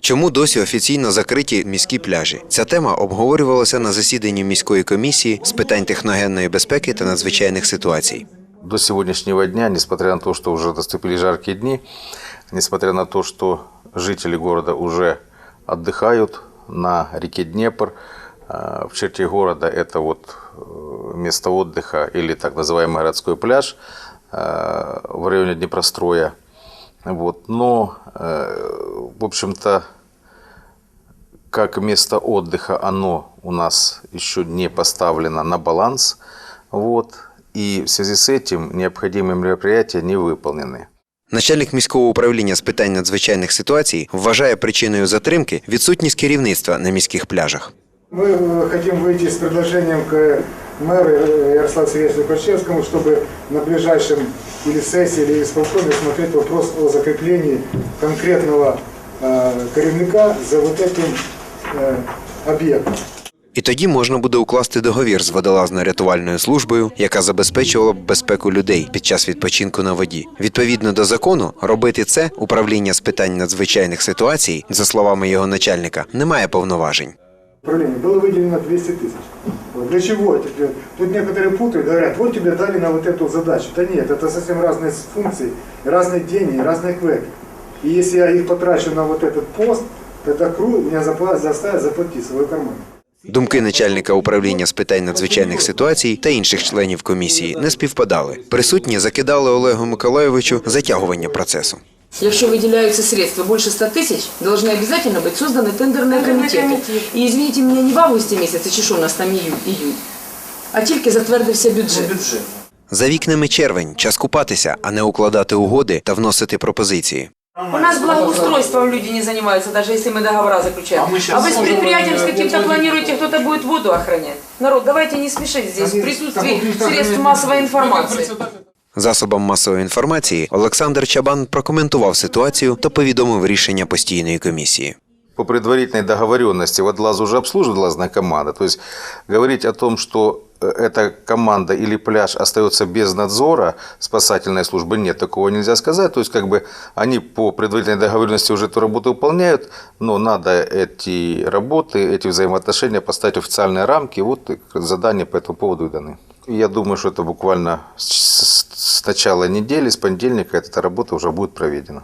Чому досі офіційно закриті міські пляжі? Ця тема обговорювалася на засіданні міської комісії з питань техногенної безпеки та надзвичайних ситуацій. До сегодняшнего дня, несмотря на то, что уже наступили жаркие дни, несмотря на то, что жители города уже отдыхают на реке Днепр, э, в черте города это вот э, место отдыха или так называемый городской пляж э, в районе Днепростроя. Вот. Но, э, в общем-то, как место отдыха оно у нас еще не поставлено на баланс. Вот. И в связи с этим необходимые мероприятия не выполнены. Начальник міського управління з питань надзвичайних ситуацій вважає причиною затримки відсутність керівництва на міських пляжах. Мы э, хотим выйти с предложением к мэру э, Ярославу Сергеевичу Кочевскому, чтобы на ближайшем или сессии, или исполкоме смотреть вопрос о закреплении конкретного э, коренника за вот этим э, объектом. І тоді можна буде укласти договір з водолазно-рятувальною службою, яка забезпечувала б безпеку людей під час відпочинку на воді. Відповідно до закону, робити це управління з питань надзвичайних ситуацій, за словами його начальника, не має повноважень. Управление было выделено 200 тысяч. Вот Для чего? Теперь, Тут некоторые путают, говорят, вот тебе дали на вот эту задачу. Да нет, это совсем разные функции, разные деньги, разные квеки. И если я их потрачу на вот этот пост, тогда КРУ меня заставит заплатить свой карман. Думки начальника управління з питань надзвичайних ситуацій та інших членів комісії не співпадали. Присутні закидали Олегу Миколайовичу затягування процесу. Якщо виділяються средства більше 100 тисяч, должны обязательно бути создані тендерні комітети. І извините мене, не в августі місяці, чи що у нас там іюнь, іюнь, а тільки затвердився бюджет. За вікнами червень, час купатися, а не укладати угоди та вносити пропозиції. У нас благоустройством люди не занимаются, даже если мы договора заключаем. А, вы с предприятием с каким-то планируете, кто-то будет воду охранять. Народ, давайте не смешить здесь в присутствии средств массовой информации. Засобам масової інформації Олександр Чабан прокоментував ситуацію та повідомив рішення постійної комісії. По предварительной договоренности водолаз уже обслуживает лазная команда. То есть говорить о том, что э, эта команда или пляж остается без надзора спасательной службы, нет, такого нельзя сказать. То есть как бы они по предварительной договоренности уже эту работу выполняют, но надо эти работы, эти взаимоотношения поставить в официальные рамки. Вот задания по этому поводу и даны. Я думаю, что это буквально с начала недели, с понедельника эта работа уже будет проведена.